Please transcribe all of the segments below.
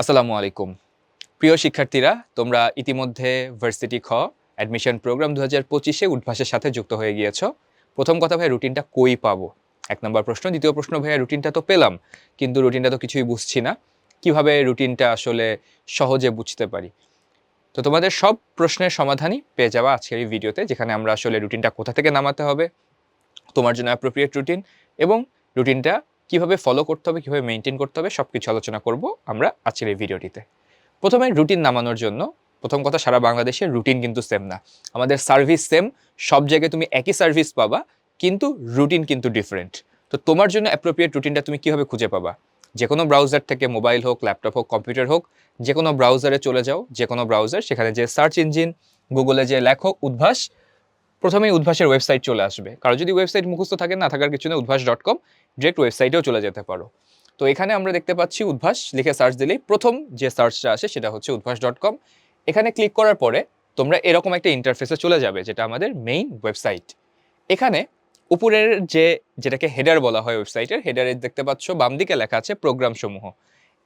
আসসালামু আলাইকুম। প্রিয় শিক্ষার্থীরা, তোমরা ইতিমধ্যে ভার্সিটি খ অ্যাডমিশন প্রোগ্রাম দু হাজার পঁচিশে উদ্ভাসের সাথে যুক্ত হয়ে গিয়েছ। প্রথম কথা ভাই রুটিনটা কই পাবো? এক নম্বর প্রশ্ন। দ্বিতীয় প্রশ্ন ভাইয়া রুটিনটা তো পেলাম, কিন্তু রুটিনটা তো কিছুই বুঝছি না। কীভাবে রুটিনটা আসলে সহজে বুঝতে পারি? তো তোমাদের সব প্রশ্নের সমাধানই পেয়ে যাওয়া আজকের এই ভিডিওতে, যেখানে আমরা আসলে রুটিনটা কোথা থেকে নামাতে হবে, তোমার জন্য অ্যাপ্রোপ্রিয়েট রুটিন এবং রুটিনটা কীভাবে ফলো করতে হবে, কীভাবে মেনটেন করতে হবে সব কিছু আলোচনা করব আমরা আজকের এই ভিডিওটিতে। প্রথমে রুটিন নামানোর জন্য, প্রথম কথা সারা বাংলাদেশের রুটিন কিন্তু সেম না। আমাদের সার্ভিস সেম সব জায়গায় তুমি একই সার্ভিস পাবা, কিন্তু রুটিন কিন্তু ডিফারেন্ট তো তোমার জন্য অ্যাপ্রোপ্রিয়েট রুটিনটা তুমি কীভাবে খুঁজে পাবা? যে কোনো ব্রাউজার থেকে মোবাইল হোক ল্যাপটপ হোক কম্পিউটার হোক যে কোনো ব্রাউজারে চলে যাও যে কোনো ব্রাউজার সেখানে যে সার্চ ইঞ্জিন গুগলে যে লেখো উদ্ভাস, প্রথমেই উদ্ভাসের ওয়েবসাইট চলে আসবে। কারও যদি ওয়েবসাইট মুখস্থ থাকে, না থাকার কিছু নেই, উদ্ভাস ডট কম ডিরেক্ট ওয়েবসাইটেও চলে যেতে পারো। তো এখানে আমরা দেখতে পাচ্ছি উদ্ভাস, লিখে সার্চ দিলেই প্রথম যে সার্চটা আসে সেটা হচ্ছে উদ্ভাস ডট কম। এখানে ক্লিক করার পরে তোমরা এরকম একটা ইন্টারফেসে চলে যাবে যেটা আমাদের মেইন ওয়েবসাইট এখানে উপরের যে, যেটাকে হেডার বলা হয় ওয়েবসাইটের হেডারে দেখতে পাচ্ছ বাম দিকে লেখা আছে প্রোগ্রাম সমূহ।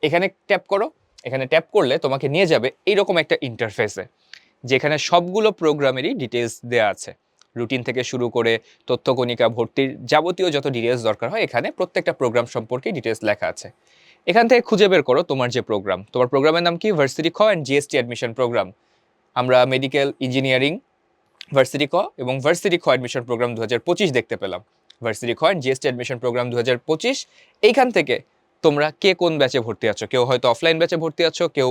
এখানে ট্যাপ করো, এখানে ট্যাপ করলে তোমাকে নিয়ে যাবে এইরকম একটা ইন্টারফেসে যেখানে সবগুলো প্রোগ্রামেরই ডিটেলস দেওয়া আছে। রুটিন থেকে শুরু করে তথ্যকণিকা ভর্তির যাবতীয় যত ডিটেলস দরকার হয়, এখানে প্রত্যেকটা প্রোগ্রাম সম্পর্কে ডিটেলস লেখা আছে। এখান থেকে খুঁজে বের করো তোমার যে প্রোগ্রাম তোমার প্রোগ্রামের নাম কি? ভার্সিটি খ অ্যান্ড জিএসটি অ্যাডমিশন প্রোগ্রাম আমরা মেডিকেল ইঞ্জিনিয়ারিং ভার্সিটি খ এবং ভার্সিটি খ অ্যাডমিশন প্রোগ্রাম দুহাজার পঁচিশ দেখতে পেলাম। ভার্সিটি খ অ্যান্ড জিএসটি অ্যাডমিশন প্রোগ্রাম দু এইখান থেকে তোমরা কে কোন ব্যাচে ভর্তি আছো? কেউ হয়তো অফলাইন ব্যাচে ভর্তি আছো, কেউ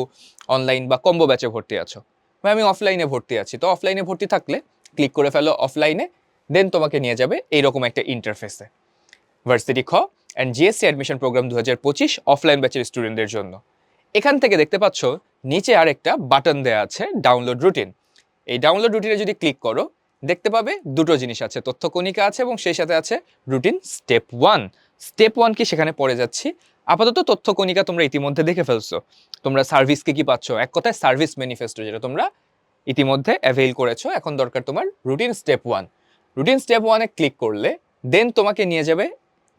অনলাইন বা কম্বো ব্যাচে ভর্তি আছো। আমি অফলাইনে ভর্তি আছি। তো অফলাইনে ভর্তি থাকলে ক্লিক করে ফেলো অফলাইনে দেন তোমাকে নিয়ে যাবে এইরকম একটা ইন্টারফেসে ভার্সিটি খ অ্যান্ড জিএসসি অ্যাডমিশন প্রোগ্রাম দু পঁচিশ অফলাইন ব্যাচের স্টুডেন্টদের জন্য। এখান থেকে দেখতে পাচ্ছ, নিচে আরেকটা বাটন দেওয়া আছে ডাউনলোড রুটিন এই ডাউনলোড রুটিনে যদি ক্লিক করো, দেখতে পাবে দুটো জিনিস আছে তথ্য কণিকা আছে এবং সেই সাথে আছে routine step one step one কি সেখানে পড়ে যাচ্ছি। আপাতত তথ্য কণিকা তোমরা ইতিমধ্যে দেখে ফেলছো। তোমরা সার্ভিসকে কি পাচ্ছ? এক কথায় সার্ভিস ম্যানিফেস্টো যেটা তোমরা ইতিমধ্যে অ্যাভেইল করেছ। এখন দরকার তোমার routine step one routine step ওয়ানে ক্লিক করলে দেন তোমাকে নিয়ে যাবে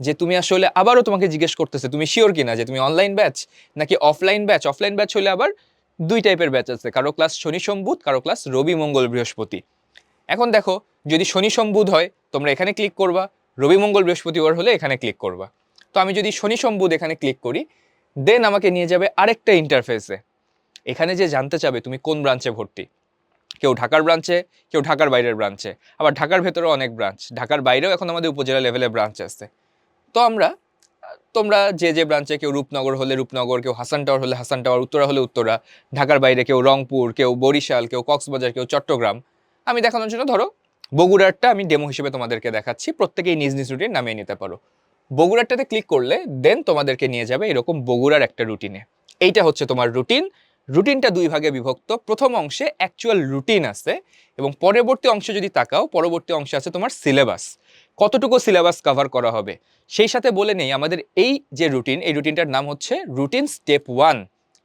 যে তুমি আসলে আবারও তোমাকে জিজ্ঞেস করতেছে, তুমি শিওর কিনা যে তুমি অনলাইন ব্যাচ নাকি অফলাইন ব্যাচ অফলাইন ব্যাচ হলে আবার দুই টাইপের ব্যাচ আছে, কারও ক্লাস শনি সম্বুধ, কারও ক্লাস রবি, মঙ্গল, বৃহস্পতি। এখন দেখো, যদি শনি সম্বুধ হয়, তোমরা এখানে ক্লিক করবা, রবি, মঙ্গল, বৃহস্পতিবার হলে এখানে ক্লিক করবা। তো আমি যদি শনি সম্বুধ এখানে ক্লিক করি দেন আমাকে নিয়ে যাবে আরেকটা ইন্টারফেসে এখানে যে জানতে চাবে তুমি কোন ব্রাঞ্চে ভর্তি। কেউ ঢাকার ব্রাঞ্চে কেউ ঢাকার বাইরের ব্রাঞ্চে আবার ঢাকার ভেতরেও অনেক ব্রাঞ্চ ঢাকার বাইরেও এখন আমাদের উপজেলা লেভেলে ব্রাঞ্চ আছে। তো আমরা, তোমরা যে যে ব্রাঞ্চে কেউ রূপনগর হলে রূপনগর, কেউ হাসান টাওয়ার হলে হাসান টাওয়ার উত্তরা হলে উত্তরা, ঢাকার বাইরে কেউ রংপুর, কেউ বরিশাল, কেউ কক্সবাজার, কেউ চট্টগ্রাম, আমি দেখানোর জন্য ধরো, বগুড়ারটা আমি ডেমো হিসেবে তোমাদেরকে দেখাচ্ছি। প্রত্যেকেই নিজ নিজ রুটিন নামিয়ে নিতে পারো। বগুড়ারটাতে ক্লিক করলে দেন তোমাদেরকে নিয়ে যাবে এরকম বগুড়ার একটা রুটিনে এইটা হচ্ছে তোমার রুটিন রুটিনটা দুই ভাগে বিভক্ত। প্রথম অংশে অ্যাকচুয়াল রুটিন আছে এবং পরবর্তী অংশে যদি তাকাও, পরবর্তী অংশে আছে তোমার সিলেবাস কতটুকু সিলেবাস কভার করা হবে? সেই সাথে বলে নেই, আমাদের এই যে রুটিন এই রুটিনটার নাম হচ্ছে রুটিন স্টেপ ওয়ান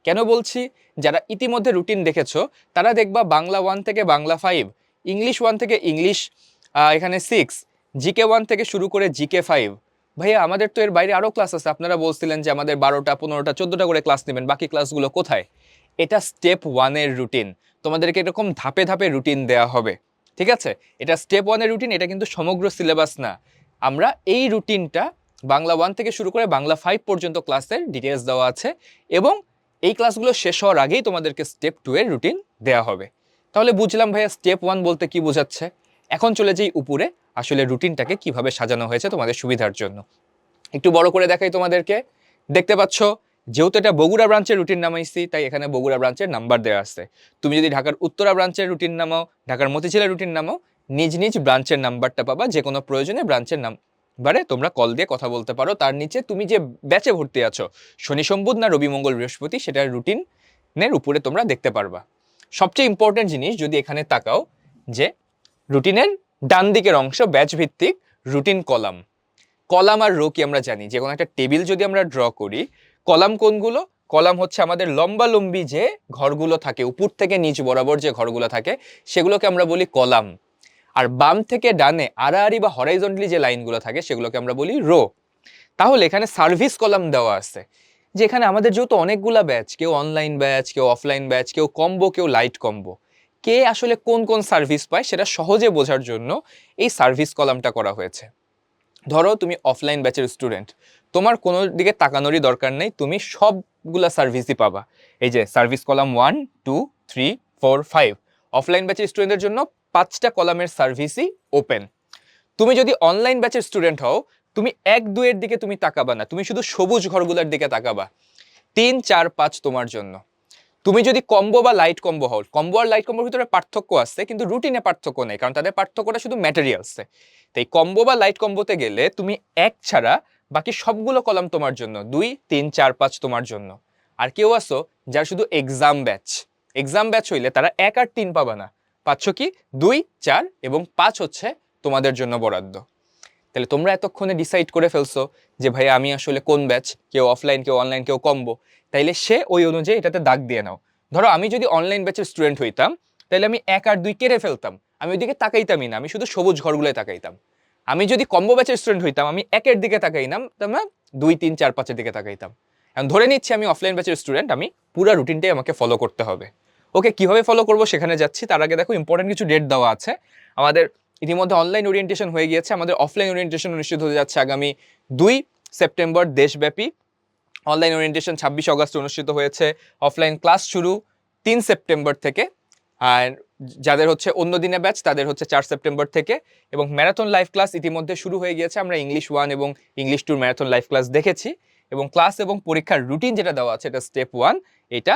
কেন বলছি? যারা ইতিমধ্যে রুটিন দেখেছ, তারা দেখবা বাংলা ওয়ান থেকে বাংলা ফাইভ ইংলিশ ওয়ান থেকে ইংলিশ এখানে সিক্স জিকে ওয়ান থেকে শুরু করে জিকে ফাইভ ভাইয়া, আমাদের তো এর বাইরে আরও ক্লাস আছে। আপনারা বলছিলেন যে আমাদের বারোটা, পনেরোটা, চোদ্দোটা করে ক্লাস নেবেন, বাকি ক্লাসগুলো কোথায়? এটা স্টেপ ওয়ানের রুটিন তোমাদেরকে এরকম ধাপে ধাপে রুটিন দেওয়া হবে। ঠিক আছে? এটা স্টেপ ওয়ানের রুটিন এটা কিন্তু সমগ্র সিলেবাস না। আমরা এই রুটিনটা বাংলা ওয়ান থেকে শুরু করে বাংলা ফাইভ পর্যন্ত ক্লাসের ডিটেলস দেওয়া আছে এবং এই ক্লাসগুলো শেষ হওয়ার আগেই তোমাদেরকে স্টেপ টু এর রুটিন দেওয়া হবে। তাহলে বুঝলাম ভাইয়া স্টেপ ওয়ান বলতে কি বোঝাচ্ছে? এখন চলে যাই উপরে, আসলে রুটিনটাকে কীভাবে সাজানো হয়েছে তোমাদের সুবিধার জন্য। একটু বড় করে দেখাই তোমাদেরকে। দেখতে পাচ্ছ? যেহেতু এটা বগুড়া ব্রাঞ্চের রুটিন নামাইছি, তাই এখানে বগুড়া ব্রাঞ্চের নাম্বার দেওয়া আছে। তুমি যদি ঢাকার উত্তরা ব্রাঞ্চের রুটিন নামাও, ঢাকার মতিঝিলের রুটিন নামাও, নিজ নিজ ব্রাঞ্চের নাম্বারটা পাবা যে কোনো প্রয়োজনে ব্রাঞ্চের নাম্বারে তোমরা কল দিয়ে কথা বলতে পারো। তার নিচে তুমি যে ব্যাচে ভর্তি আছো, শনি সম্বুধ না রবি মঙ্গল বৃহস্পতি, সেটার রুটিনের উপরে তোমরা দেখতে পারবা। সবচেয়ে ইম্পর্টেন্ট জিনিস যদি এখানে তাকাও, যে রুটিনের ডান দিকের অংশ ব্যাচ ভিত্তিক রুটিন কলাম কলাম আর রো কি আমরা জানি? যে কোনো একটা টেবিল যদি আমরা ড্র করি কলাম কোনগুলো? কলাম হচ্ছে আমাদের লম্বা লম্বি যে ঘরগুলো থাকে, উপর থেকে নিচ বরাবর যে ঘরগুলো থাকে, সেগুলোকে আমরা বলি কলাম। আর বাম থেকে ডানে আড়াআড়ি বা হরাইজন্টালি যে লাইনগুলো থাকে, সেগুলোকে আমরা বলি রো তাহলে এখানে সার্ভিস কলাম দেওয়া আছে যে এখানে আমাদের যেহেতু অনেকগুলা ব্যাচ কেউ অনলাইন ব্যাচ কেউ অফলাইন ব্যাচ কেউ কম্বো কেউ লাইট কম্বো কে আসলে কোন কোন সার্ভিস পায়, সেটা সহজে বোঝার জন্য এই সার্ভিস কলামটা করা হয়েছে। ধরো তুমি অফলাইন ব্যাচের স্টুডেন্ট তোমার কোনো দিকে তাকানোরই দরকার নেই, তুমি সবগুলা সার্ভিসই পাবা। এই যে service column one two three four five offline ব্যাচের স্টুডেন্টদের জন্য পাঁচটা কলামের সার্ভিসই ওপেন তুমি যদি অনলাইন ব্যাচের স্টুডেন্ট হও, তুমি এক দুয়ের দিকে তুমি তাকাবা না, তুমি শুধু সবুজ ঘরগুলোর দিকে তাকাবা। তিন, চার, পাঁচ তোমার জন্য। তুমি যদি কম্বো বা লাইট কম্বো হও কম্বো আর লাইট কম্বোর ভিতরে পার্থক্য আছে, কিন্তু রুটিনে পার্থক্য নেই, কারণ তাদের পার্থক্যটা শুধু ম্যাটেরিয়ালসে তাই কম্বো বা লাইট কম্বোতে গেলে তুমি এক ছাড়া বাকি সবগুলো কলাম তোমার জন্য। দুই, তিন, চার, পাঁচ তোমার জন্য। আর কেউ আসো যার শুধু এক্সাম ব্যাচ এক্সাম ব্যাচ হইলে তারা এক আর তিন পাবা না। পাচ্ছ কি? দুই, চার এবং পাঁচ হচ্ছে তোমাদের জন্য বরাদ্দ। তাহলে তোমরা এতক্ষণে ডিসাইড করে ফেলছো যে ভাই আমি আসলে কোন ব্যাচ কেউ অফলাইন কেউ অনলাইন কেউ কম্বো তাইলে সে ওই অনুযায়ী এটাতে দাগ দিয়ে নাও। ধরো আমি যদি অনলাইন ব্যাচের স্টুডেন্ট হইতাম তাহলে আমি এক আর দুই কেড়ে ফেলতাম। আমি ওইদিকে তাকাইতামই না, আমি শুধু সবুজ ঘরগুলোয় তাকাইতাম। আমি যদি কম্বো ব্যাচের স্টুডেন্ট হইতাম, আমি একের দিকে তাকাইতাম তারপর দুই, তিন, চার, পাঁচের দিকে তাকাইতাম। এখন ধরে নিচ্ছি আমি অফলাইন ব্যাচের স্টুডেন্ট আমি পুরো রুটিনটাই আমাকে ফলো করতে হবে। ওকে কীভাবে ফলো করব সেখানে যাচ্ছি, তার আগে দেখো ইম্পর্টেন্ট কিছু ডেট দেওয়া আছে। আমাদের ইতিমধ্যে অনলাইন ওরিয়েন্টেশন হয়ে গিয়েছে, আমাদের অফলাইন ওরিয়েন্টেশন অনুষ্ঠিত হতে যাচ্ছে আগামী দুই সেপ্টেম্বর, দেশব্যাপী। অনলাইন ওরিয়েন্টেশন ছাব্বিশ অগস্ট অনুষ্ঠিত হয়েছে অফলাইন ক্লাস শুরু তিন সেপ্টেম্বর থেকে। আর যাদের হচ্ছে অন্য দিনে ব্যাচ তাদের হচ্ছে চার সেপ্টেম্বর থেকে এবং ম্যারাথন লাইভ ক্লাস ইতিমধ্যে শুরু হয়ে গিয়েছে। আমরা ইংলিশ ওয়ান এবং ইংলিশ টুর ম্যারাথন লাইভ ক্লাস দেখেছি এবং ক্লাস এবং পরীক্ষার রুটিন যেটা দেওয়া আছে এটা স্টেপ ওয়ান এটা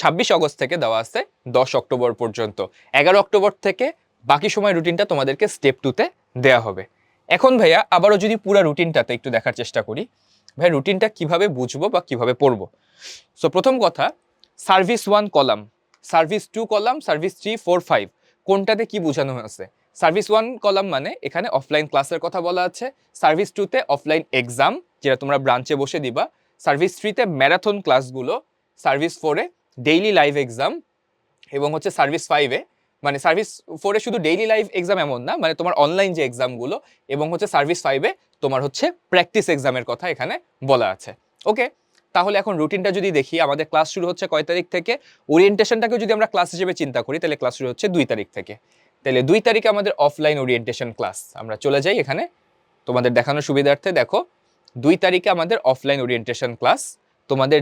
ছাব্বিশ অগস্ট থেকে দেওয়া আছে দশ অক্টোবর পর্যন্ত। এগারো অক্টোবর থেকে বাকি সময় রুটিনটা তোমাদেরকে স্টেপ টুতে দেওয়া হবে। এখন ভাইয়া, আবারও যদি পুরো রুটিনটাতে একটু দেখার চেষ্টা করি ভাই রুটিনটা কীভাবে বুঝব বা কীভাবে পড়ব? সো প্রথম কথা service one column service two column, service three, four, five. কোনটাতে কি বোঝানো হয়েছে সার্ভিস ওয়ান কলাম মানে এখানে অফলাইন ক্লাসের কথা বলা আছে। সার্ভিস টুতে অফলাইন এক্সাম, যেটা তোমরা ব্রাঞ্চে বসে দিবা। সার্ভিস থ্রিতে ম্যারাথন ক্লাসগুলো, সার্ভিস ফোরে ডেইলি লাইভ এক্সাম, এবং হচ্ছে সার্ভিস ফাইভে মানে সার্ভিস ফোরে শুধু ডেইলি লাইভ এক্সাম এমন না মানে তোমার অনলাইন যে এক্সামগুলো, এবং হচ্ছে সার্ভিস ফাইভে তোমার হচ্ছে প্র্যাকটিস এক্সামের কথা এখানে বলা আছে। ওকে? তাহলে এখন রুটিনটা যদি দেখি, আমাদের ক্লাস শুরু হচ্ছে কয় তারিখ থেকে? ওরিয়েন্টেশনটাকে যদি আমরা ক্লাস হিসেবে চিন্তা করি, তাহলে ক্লাস শুরু হচ্ছে দুই তারিখ থেকে। তাহলে দুই তারিখে আমাদের অফলাইন ওরিয়েন্টেশন ক্লাস আমরা চলে যাই এখানে। তোমাদের দেখানোর সুবিধার্থে দেখো, দুই তারিখে আমাদের অফলাইন ওরিয়েন্টেশন ক্লাস তোমাদের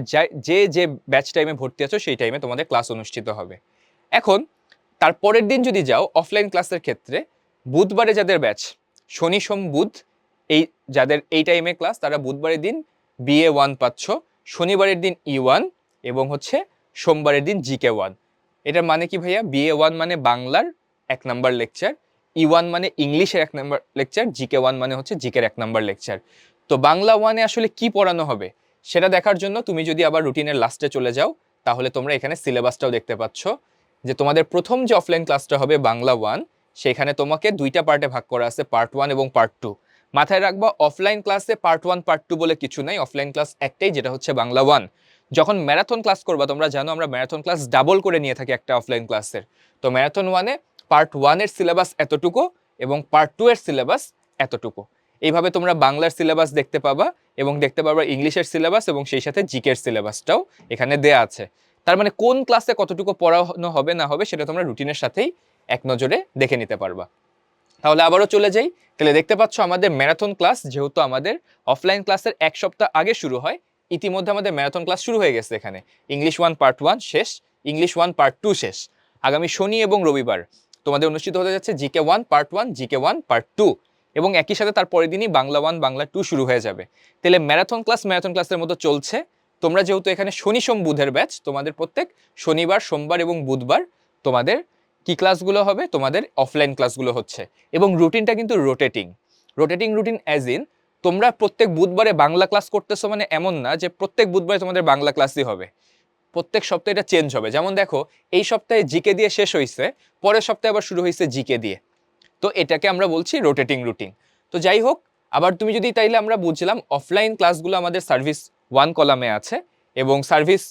যে যে ব্যাচ টাইমে ভর্তি আছো, সেই টাইমে তোমাদের ক্লাস অনুষ্ঠিত হবে। এখন, তার পরের দিন যদি যাও অফলাইন ক্লাসের ক্ষেত্রে, বুধবারে যাদের ব্যাচ শনি, সোম, বুধ, এই, যাদের এই টাইমে ক্লাস তারা বুধবারের দিন বিএ ওয়ান পাচ্ছ। শনিবারের দিন ই ওয়ান এবং হচ্ছে সোমবারের দিন জিকে ওয়ান এটার মানে কি ভাইয়া? বিএ ওয়ান মানে বাংলার এক নাম্বার লেকচার ই ওয়ান মানে ইংলিশের এক নাম্বার লেকচার জিকে ওয়ান মানে হচ্ছে জিকের এক নাম্বার লেকচার। তো বাংলা ওয়ানে আসলে কি পড়ানো হবে? সেটা দেখার জন্য তুমি যদি আবার রুটিনের লাস্টে চলে যাও, তাহলে তোমরা এখানে সিলেবাসটাও দেখতে পাচ্ছ যে তোমাদের প্রথম যে অফলাইন ক্লাসটা হবে বাংলা ওয়ান সেখানে তোমাকে দুইটা পার্টে ভাগ করা আছে পার্ট ওয়ান এবং পার্ট টু মাথায় রাখবা অফলাইন ক্লাসে পার্ট ওয়ান পার্ট টু বলে কিছু নাই। অফলাইন ক্লাস একটাই, যেটা হচ্ছে বাংলা ওয়ান যখন ম্যারাথন ক্লাস করবা, তোমরা জানো আমরা ম্যারাথন ক্লাস ডাবল করে নিয়ে থাকি একটা অফলাইন ক্লাসের তো ম্যারাথন ওয়ানে পার্ট ওয়ানের সিলেবাস এতটুকু এবং পার্ট টু এর সিলেবাস এতটুকু। এইভাবে তোমরা বাংলার সিলেবাস দেখতে পাবা এবং দেখতে পাবা ইংলিশের সিলেবাস এবং সেই সাথে জিকের সিলেবাসটাও এখানে দেয়া আছে। তার মানে কোন ক্লাসে কতটুকু পড়ানো হবে না হবে সেটা তোমরা রুটিনের সাথেই এক নজরে দেখে নিতে পারবা। তাহলে আবারও চলে যাই। তাহলে দেখতে পাচ্ছ আমাদের ম্যারাথন ক্লাস যেহেতু আমাদের অফলাইন ক্লাসের এক সপ্তাহ আগে শুরু হয়, ইতিমধ্যে আমাদের ম্যারাথন ক্লাস শুরু হয়ে গেছে এখানে। ইংলিশ ওয়ান পার্ট ওয়ান শেষ ইংলিশ ওয়ান পার্ট টু শেষ। আগামী শনি এবং রবিবার তোমাদের অনুষ্ঠিত হতে যাচ্ছে GK one part one GK one part two এবং একই সাথে তার পরের দিনই বাংলা ওয়ান বাংলা টু শুরু হয়ে যাবে। তাহলে ম্যারাথন ক্লাস, ম্যারাথন ক্লাসের মতো চলছে। তোমরা যেহেতু এখানে শনি সোম বুধের ব্যাচ তোমাদের প্রত্যেক শনিবার, সোমবার এবং বুধবার তোমাদের কি ক্লাসগুলো হবে? তোমাদের অফলাইন ক্লাসগুলো হচ্ছে। এবং রুটিনটা কিন্তু rotating rotating routine as in তোমরা প্রত্যেক বুধবারে বাংলা ক্লাস করতেছো মানে এমন না যে প্রত্যেক বুধবারে তোমাদের বাংলা ক্লাসই হবে। প্রত্যেক সপ্তাহে এটা চেঞ্জ হবে। যেমন দেখো, এই সপ্তাহে জিকে দিয়ে শেষ হয়েছে পরের সপ্তাহে আবার শুরু হয়েছে জিকে দিয়ে। তো এটাকে আমরা বলছি রোটেটিং রুটিন তো যাই হোক, আবার তুমি যদি তাইলে আমরা বুঝলাম অফলাইন ক্লাসগুলো আমাদের সার্ভিস ওয়ান কলামে আছে এবং সার্ভিস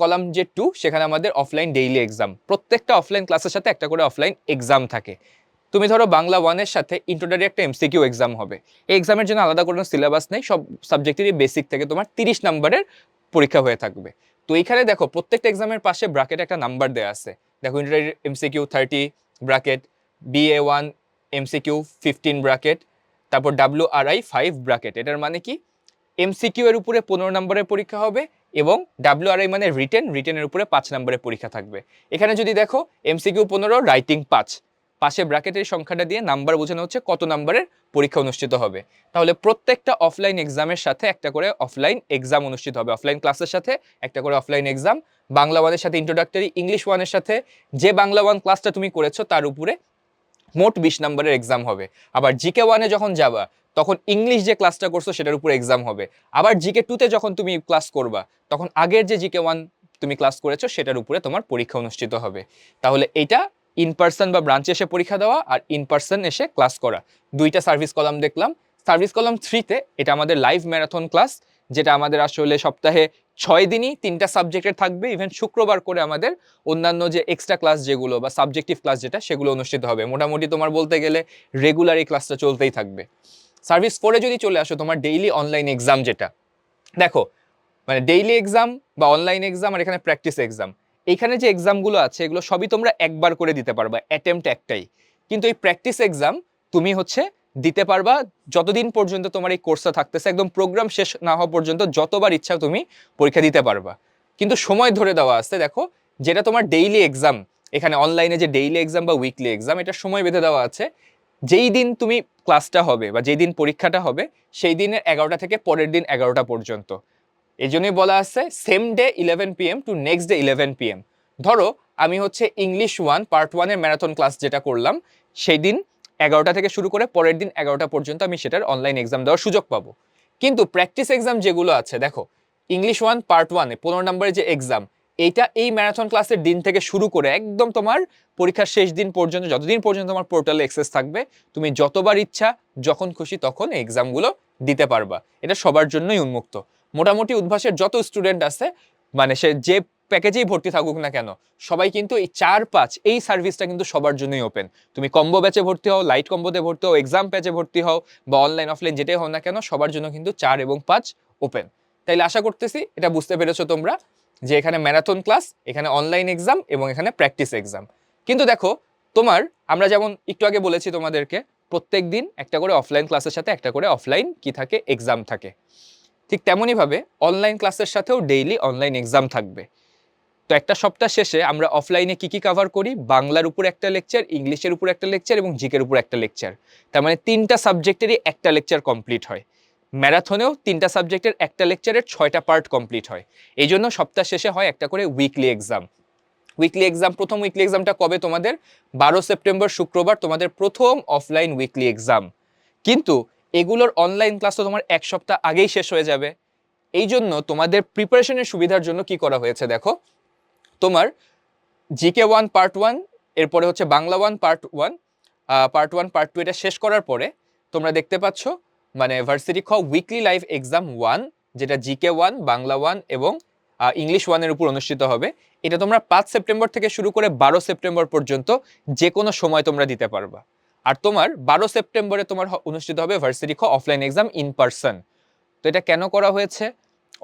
কলাম যে টু সেখানে আমাদের অফলাইন ডেইলি এক্সাম প্রত্যেকটা অফলাইন ক্লাসের সাথে একটা করে অফলাইন এক্সাম থাকে। তুমি ধরো বাংলা ওয়ানের সাথে ইন্ট্রোডারি একটা এমসিকিউ এক্সাম হবে। এই এক্সামের জন্য আলাদা কোনো সিলেবাস নেই, সব সাবজেক্টেরই বেসিক থেকে তোমার তিরিশ নাম্বারের পরীক্ষা হয়ে থাকবে। তো এইখানে দেখো, প্রত্যেকটা এক্সামের পাশে ব্রাকেট একটা নাম্বার দেওয়া আছে। দেখো inter MCQ thirty bracket BA one MCQ fifteen bracket তারপর W R I five bracket এটার মানে কি? এমসিকিউ এর উপরে পনেরো নম্বরের পরীক্ষা হবে এবং ডাব্লিউ আর আই মানে রিটেন রিটেনের উপরে পাঁচ নম্বরের পরীক্ষা থাকবে। এখানে যদি দেখো এমসিকিউ পনেরো রাইটিং পাঁচ। পাশে ব্র্যাকেটের সংখ্যাটা দিয়ে নাম্বার বোঝানো হচ্ছে কত নাম্বারের পরীক্ষা অনুষ্ঠিত হবে। তাহলে প্রত্যেকটা অফলাইন এক্সামের সাথে একটা করে অফলাইন এক্সাম অনুষ্ঠিত হবে। অফলাইন ক্লাসের সাথে একটা করে অফলাইন এক্সাম বাংলা ওয়ানের সাথে ইন্ট্রোডাক্টরি ইংলিশ ওয়ানের সাথে যে বাংলা ওয়ান ক্লাসটা তুমি করেছ, তার উপরে মোট বিশ নম্বরের এক্সাম হবে। আবার জিকে ওয়ানে যখন যাবা, তখন ইংলিশ যে ক্লাসটা করছ সেটার উপর এক্সাম হবে। আবার জিকে টুতে যখন তুমি ক্লাস করবা, তখন আগের যে জিকে ওয়ান তুমি ক্লাস করেছ, সেটার উপরে তোমার পরীক্ষা অনুষ্ঠিত হবে। তাহলে এটা ইন পার্সন বা ব্রাঞ্চে এসে পরীক্ষা দেওয়া আর ইন পার্সন এসে ক্লাস করা। দুইটা সার্ভিস কলাম দেখলাম। সার্ভিস কলাম থ্রিতে এটা আমাদের লাইভ ম্যারাথন ক্লাস যেটা আমাদের আসলে সপ্তাহে ছয় দিনই তিনটা সাবজেক্টের থাকবে ইভেন শুক্রবার করে আমাদের অন্যান্য যে এক্সট্রা ক্লাস যেগুলো বা সাবজেক্টিভ ক্লাস যেটা, সেগুলো অনুষ্ঠিত হবে। মোটামুটি তোমার বলতে গেলে রেগুলার এই ক্লাসটা চলতেই থাকবে। সার্ভিস ফোরে যদি চলে আসো, তোমার ডেইলি অনলাইন এক্সাম যেটা, দেখো মানে ডেইলি এক্সাম বা অনলাইন এক্সাম আর এখানে প্র্যাকটিস এক্সাম এইখানে যে এক্সামগুলো আছে, এগুলো সবই তোমরা একবার করে দিতে পারবা অ্যাটেম্পট একটাই। কিন্তু এই প্র্যাকটিস এক্সাম তুমি হচ্ছে দিতে পারবা। যতদিন পর্যন্ত তোমার এই কোর্সটা থাকতেছে, একদম প্রোগ্রাম শেষ না হওয়া পর্যন্ত যতবার ইচ্ছা তুমি পরীক্ষা দিতে পারবা। কিন্তু সময় ধরে দেওয়া আছে, দেখো, যেটা তোমার ডেইলি এক্সাম এখানে অনলাইনে যে ডেইলি এক্সাম বা উইকলি এক্সাম এটা সময় বেঁধে দেওয়া আছে। যেই দিন তুমি ক্লাসটা হবে বা যেই দিন পরীক্ষাটা হবে, সেই দিনের এগারোটা থেকে পরের দিন এগারোটা পর্যন্ত। এই জন্যই বলা আছে same day eleven PM to next day eleven PM ধরো, আমি হচ্ছে ইংলিশ ওয়ান পার্ট ওয়ানের ম্যারাথন ক্লাস যেটা করলাম, সেই দিন এগারোটা থেকে শুরু করে পরের দিন এগারোটা পর্যন্ত আমি সেটার অনলাইন এক্সাম দেওয়ার সুযোগ পাবো। কিন্তু প্র্যাকটিস এক্সাম যেগুলো আছে, দেখো ইংলিশ ওয়ান পার্ট ওয়ানে পনেরো নম্বরের যে এক্সাম এইটা এই ম্যারাথন ক্লাসের দিন থেকে শুরু করে একদম তোমার পরীক্ষার শেষ দিন পর্যন্ত, যতদিন পর্যন্ত তোমার পোর্টালে অ্যাক্সেস থাকবে, তুমি যতবার ইচ্ছা, যখন খুশি তখন এই এক্সামগুলো দিতে পারবা। এটা সবার জন্যই উন্মুক্ত। মোটামুটি উদ্ভাসের যত স্টুডেন্ট আছে মানে সে যে প্যাকেজেই ভর্তি থাকুক না কেন, সবাই কিন্তু এই চার পাঁচ, এই সার্ভিসটা কিন্তু সবার জন্যই ওপেন তুমি কম্বো ব্যাচে ভর্তি হও লাইট কম্বোতে ভর্তি হও এক্সাম প্যাচে ভর্তি হও, বা অনলাইন অফলাইন যেটাই হও না কেন, সবার জন্য কিন্তু চার এবং পাঁচ ওপেন তাইলে আশা করতেছি এটা বুঝতে পেরেছ তোমরা যে এখানে ম্যারাথন ক্লাস এখানে অনলাইন এক্সাম এবং এখানে প্র্যাকটিস এক্সাম কিন্তু দেখো, তোমার, আমরা যেমন একটু আগে বলেছি তোমাদেরকে, প্রত্যেক দিন একটা করে অফলাইন ক্লাসের সাথে একটা করে অফলাইন কি থাকে? এক্সাম থাকে। ঠিক তেমনইভাবে অনলাইন ক্লাসের সাথেও ডেইলি অনলাইন এক্সাম থাকবে। তো একটা সপ্তাহ শেষে আমরা অফলাইনে কি কি কভার করি? বাংলার উপর একটা লেকচার ইংলিশের উপর একটা লেকচার এবং জিকের উপর একটা লেকচার তার মানে তিনটা সাবজেক্টেরই একটা লেকচার কমপ্লিট হয়। ম্যারাথনেও তিনটা সাবজেক্টের একটা লেকচারের ছয়টা পার্ট কমপ্লিট হয়। এই জন্য সপ্তাহ শেষে হয় একটা করে উইকলি এক্সাম উইকলি এক্সাম প্রথম উইকলি এক্সামটা কবে তোমাদের? বারো সেপ্টেম্বর, শুক্রবার, তোমাদের প্রথম অফলাইন উইকলি এক্সাম কিন্তু এগুলোর অনলাইন ক্লাস তো তোমার এক সপ্তাহ আগেই শেষ হয়ে যাবে। এই জন্য তোমাদের প্রিপারেশনের সুবিধার জন্য কি করা হয়েছে দেখো? তোমার জিকে ওয়ান পার্ট ওয়ান, এরপরে হচ্ছে Bangla one part one part one, part two এটা শেষ করার পরে তোমরা দেখতে পাচ্ছ মানে ভার্সিটি খ উইকলি লাইভ এক্সাম ওয়ান, যেটা জিকে ওয়ান, বাংলা ওয়ান এবং ইংলিশ ওয়ানের উপর অনুষ্ঠিত হবে। এটা তোমরা পাঁচ সেপ্টেম্বর থেকে শুরু করে বারো সেপ্টেম্বর পর্যন্ত যে কোনো সময় তোমরা দিতে পারবা। আর তোমার বারো সেপ্টেম্বরে তোমার অনুষ্ঠিত হবে ভার্সিটি খ অফলাইন এক্সাম ইন পার্সন। তো এটা কেন করা হয়েছে?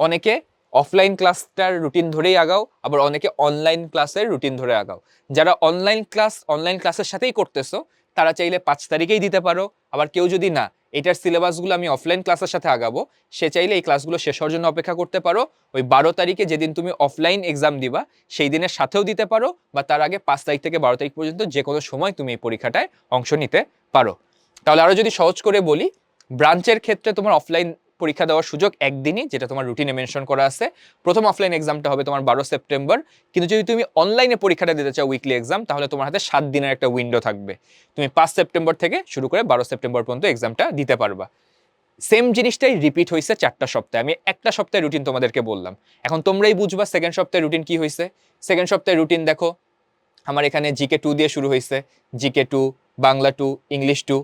অনেকে অফলাইন ক্লাসটার রুটিন ধরেই আগাও, আবার অনেকে অনলাইন ক্লাসের রুটিন ধরে আগাও। যারা অনলাইন ক্লাস অনলাইন ক্লাসের সাথেই করতেছো, তারা চাইলে পাঁচ তারিখেই দিতে পারো। আবার কেউ যদি না, এটার সিলেবাসগুলো আমি অফলাইন ক্লাসের সাথে আগাবো, সে চাইলে এই ক্লাসগুলো শেষ হওয়ার জন্য অপেক্ষা করতে পারো। ওই বারো তারিখে যেদিন তুমি অফলাইন এক্সাম দিবা, সেই দিনের সাথেও দিতে পারো, বা তার আগে পাঁচ তারিখ থেকে বারো তারিখ পর্যন্ত যে কোনো সময় তুমি এই পরীক্ষাটায় অংশ নিতে পারো। তাহলে আরও যদি সহজ করে বলি ব্রাঞ্চের ক্ষেত্রে তোমার অফলাইন পরীক্ষা দেওয়ার সুযোগ একদিনই, যেটা তোমার রুটিনে মেনশন করা আছে। প্রথম অফলাইন এক্সামটা হবে তোমার বারো সেপ্টেম্বর। কিন্তু যদি তুমি অনলাইনে পরীক্ষাটা দিতে চাও উইকলি এক্সাম তাহলে তোমার হাতে সাত দিনের একটা উইন্ডো থাকবে। তুমি পাঁচ সেপ্টেম্বর থেকে শুরু করে বারো সেপ্টেম্বর পর্যন্ত এক্সামটা দিতে পারবা। সেম জিনিসটাই রিপিট হয়েছে চারটা সপ্তাহে। আমি একটা সপ্তাহে রুটিন তোমাদেরকে বললাম। এখন তোমরাই বুঝবা সেকেন্ড সপ্তাহে রুটিন কি হয়েছে সেকেন্ড সপ্তাহে রুটিন দেখো, আমার এখানে জিকে টু দিয়ে শুরু হয়েছে GK two Bangla two English two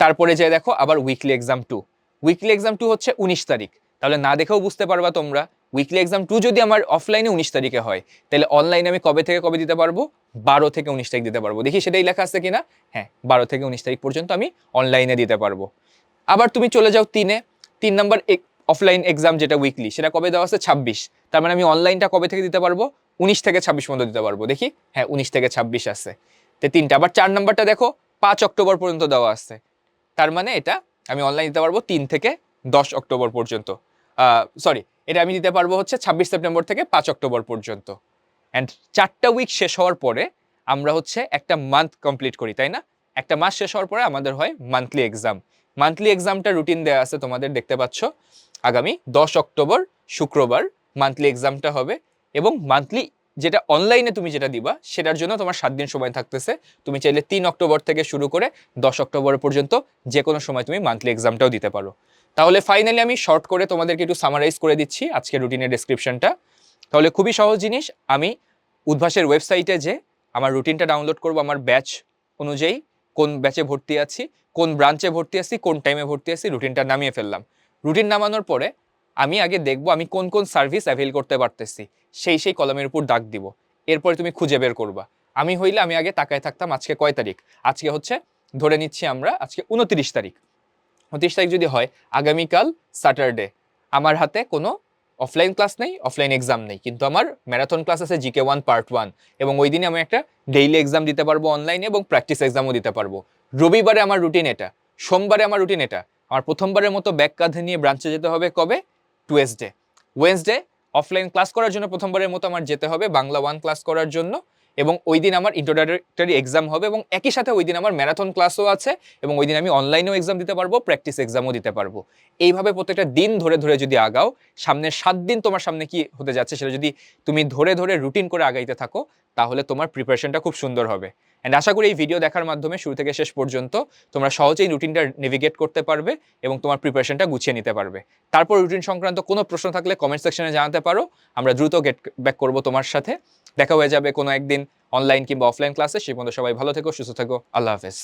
তারপরে যে দেখো আবার weekly exam two weekly exam two হচ্ছে উনিশ তারিখ। তাহলে না দেখেও বুঝতে পারবা তোমরা উইকলি এক্সাম টু যদি আমার অফলাইনে উনিশ তারিখে হয়, তাহলে অনলাইনে আমি কবে থেকে কবে দিতে পারব? বারো থেকে উনিশ তারিখ দিতে পারব। দেখি সেটাই লেখা আছে কিনা? হ্যাঁ বারো থেকে উনিশ তারিখ পর্যন্ত আমি অনলাইনে দিতে পারব। আবার তুমি চলে যাও তিনে। তিন নাম্বার অফলাইন এক্সাম যেটা উইকলি সেটা কবে দেওয়া আছে? ছাব্বিশ। তার মানে আমি অনলাইনটা কবে থেকে দিতে পারব? উনিশ থেকে ছাব্বিশ পর্যন্ত দিতে পারব। দেখি? হ্যাঁ উনিশ থেকে ছাব্বিশ আছে। তো তিনটা। আবার চার নম্বরটা দেখো, পাঁচ অক্টোবর পর্যন্ত দেওয়া আছে। তার মানে এটা আমি অনলাইন দিতে পারব তিন থেকে দশ অক্টোবর পর্যন্ত। সরি এটা আমি দিতে পারব হচ্ছে ছাব্বিশ সেপ্টেম্বর থেকে পাঁচ অক্টোবর পর্যন্ত। অ্যান্ড চারটা উইক শেষ হওয়ার পরে আমরা হচ্ছে একটা মান্থ কমপ্লিট করি, তাই না? একটা মাস শেষ হওয়ার পরে আমাদের হয় মান্থলি এক্সাম মান্থলি এক্সামটা রুটিন দেওয়া আছে তোমাদের, দেখতে পাচ্ছ। আগামী দশ অক্টোবর, শুক্রবার মান্থলি এক্সামটা হবে এবং মান্থলি যেটা অনলাইনে তুমি যেটা দিবা, সেটার জন্য তোমার সাত দিন সময় থাকতেছে। তুমি চাইলে তিন অক্টোবর থেকে শুরু করে দশ অক্টোবর পর্যন্ত যে কোনো সময় তুমি মান্থলি এক্সামটাও দিতে পারো। তাহলে ফাইনালি আমি শর্ট করে তোমাদেরকে একটু সামারাইজ করে দিচ্ছি আজকে রুটিনের ডেসক্রিপশনটা তাহলে খুবই সহজ জিনিস, আমি উদ্ভাসের ওয়েবসাইটে যে আমার রুটিনটা ডাউনলোড করব, আমার ব্যাচ অনুযায়ী কোন ব্যাচে ভর্তি আছি, কোন ব্রাঞ্চে ভর্তি আছি, কোন টাইমে ভর্তি আছি রুটিনটা নামিয়ে ফেললাম। রুটিন নামানোর পরে আমি আগে দেখব আমি কোন কোন সার্ভিস অ্যাভেল করতে পারতেছি। সেই সেই কলমের উপর দাগ দিব। এরপরে তুমি খুঁজে বের করবা। আমি হইলে আমি আগে তাকায় থাকতাম আজকে কয় তারিখ? আজকে হচ্ছে ধরে নিচ্ছি আমরা আজকে উনত্রিশ তারিখ। উনত্রিশ তারিখ যদি হয়, আগামীকাল স্যাটারডে আমার হাতে কোনো অফলাইন ক্লাস নেই অফলাইন এক্সাম নেই। কিন্তু আমার ম্যারাথন ক্লাস আছে জিকে ওয়ান পার্ট ওয়ান এবং ওই দিনে আমি একটা ডেইলি এক্সাম দিতে পারব অনলাইনে এবং প্র্যাকটিস এক্সামও দিতে পারব। রবিবারে আমার রুটিন এটা। সোমবারে আমার রুটিন এটা। আমার প্রথমবারের মতো ব্যাগ কাঁধে নিয়ে ব্রাঞ্চে যেতে হবে। কবে? টুয়েসডে ওয়েন্সডে অফলাইন ক্লাস করার জন্য প্রথমবারের মতো আমার যেতে হবে, বাংলা ওয়ান ক্লাস করার জন্য। এবং ওই দিন আমার ইন্ট্রোডাক্টরি এক্সাম হবে এবং একই সাথে ওই দিন আমার ম্যারাথন ক্লাসও আছে এবং ওই দিন আমি অনলাইনেও এক্সাম দিতে পারব প্র্যাকটিস এক্সামও দিতে পারব। এইভাবে প্রত্যেকটা দিন ধরে ধরে যদি আগাও, সামনের সাত দিন তোমার সামনে কি হতে যাচ্ছে সেটা যদি তুমি ধরে ধরে রুটিন করে আগাইতে থাকো, তাহলে তোমার প্রিপারেশনটা খুব সুন্দর হবে। অ্যান্ড আশা করি এই ভিডিও দেখার মাধ্যমে শুরু থেকে শেষ পর্যন্ত তোমরা সহজেই রুটিনটা নেভিগেট করতে পারবে এবং তোমার প্রিপারেশনটা গুছিয়ে নিতে পারবে। তারপর রুটিন সংক্রান্ত কোনো প্রশ্ন থাকলে কমেন্ট সেকশনে জানাতে পারো। আমরা দ্রুত গেট ব্যাক করব তোমার সাথে। দেখা হয়ে যাবে কোনো একদিন অনলাইন কিংবা অফলাইন ক্লাসে সেই পর্যন্ত সবাই ভালো থেকো, সুস্থ থেকো। আল্লাহ হাফেজ।